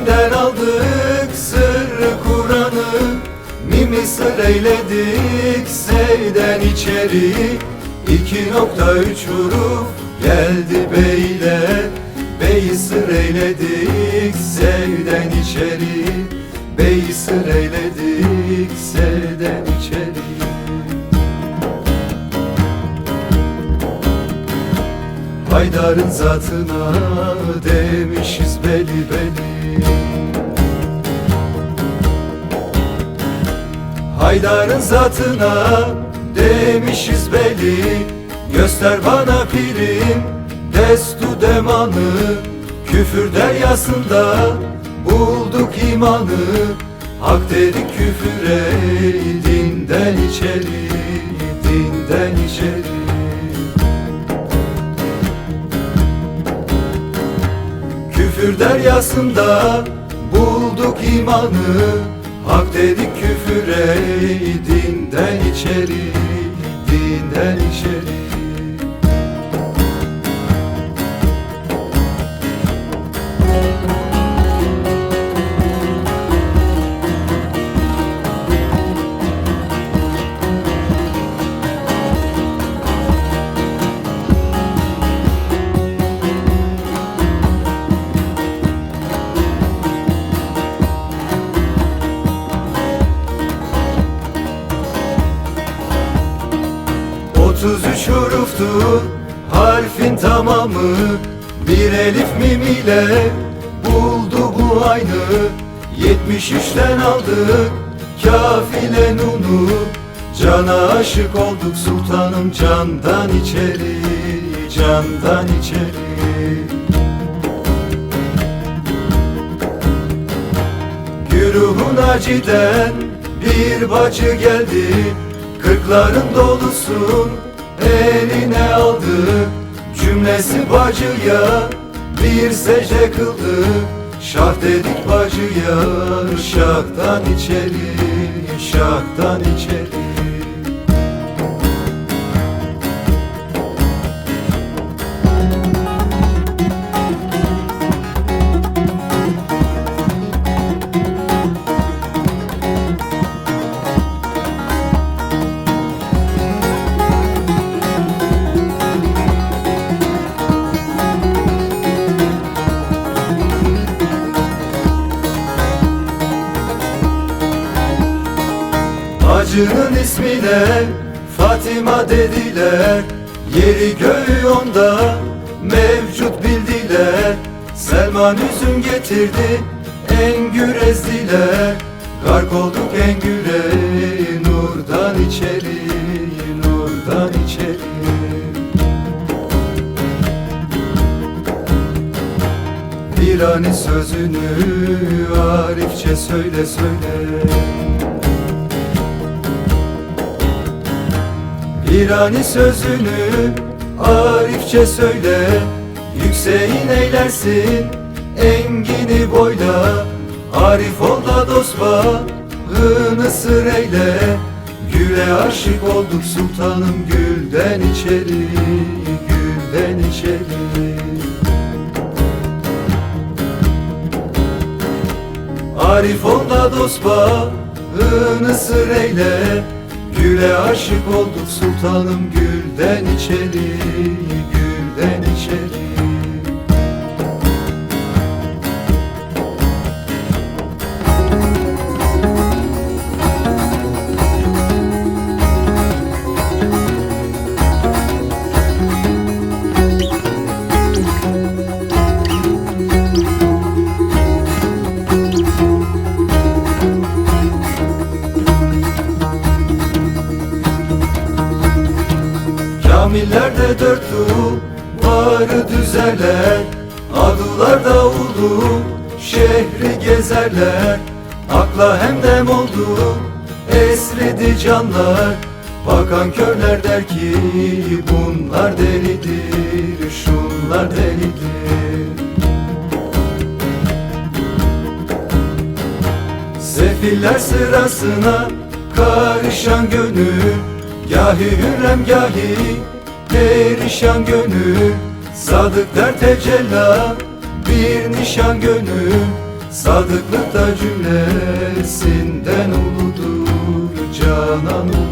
Elfimimden aldık sırrı Kur'an'ı. Mimi sır eyledik seyden içeri. İki nokta üç huruf geldi beyle. Beyi sır eyledik sevden içeri. Beyi sır eyledik sevden içeri. Haydar'ın zatına demişiz beli beli Haydar'ın zatına demişiz beli. Göster bana pirim destu demanı. Küfür deryasında bulduk imanı. Hak dedik küfüre dinden içeri Dinden içeri. Küfür deryasında bulduk imanı Hak dedik küfüre dinden içeri Dinden içeri Otuz üç huruftu. Harfin tamamı Bir elif mim ile buldu bu aynı. Yetmiş üçten aldık kafile nunu. Cana aşık olduk sultanım candan içeri Candan içeri. Güruhun aciden bir bacı geldi. Kırkların dolusun eline aldı Cümlesi bacıya bir secde kıldı. Şah dedik bacıya şahtan içeri Şahtan içeri Bacının ismine Fatima dediler. Yeri göğü onda mevcut bildiler. Selman üzüm getirdi engür ezdiler. Gark olduk engüre nurdan içeri Nurdan içeri. Virani sözünü Arifçe söyle söyle İrani sözünü Arifçe söyle. Yükseğin eylersin Engini boyla. Arif ol da dost bağını sır eyle. Güle aşık olduk sultanım Gülden içeri Gülden içeri. Arif ol da dost bağını sır eyle Güle aşık olduk sultanım gülden içeri düzerler Adular da ulu şehri gezerler. Akla hemdem oldu esridi canlar. Bakan körler der ki bunlar delidir Şunlar delidir. Sefiller sırasına karışan gönül Gahi hürrem gahi perişan gönül Sadık der tecella bir nişan gönül Sadıklık da cümlesinden uludur Canan uludur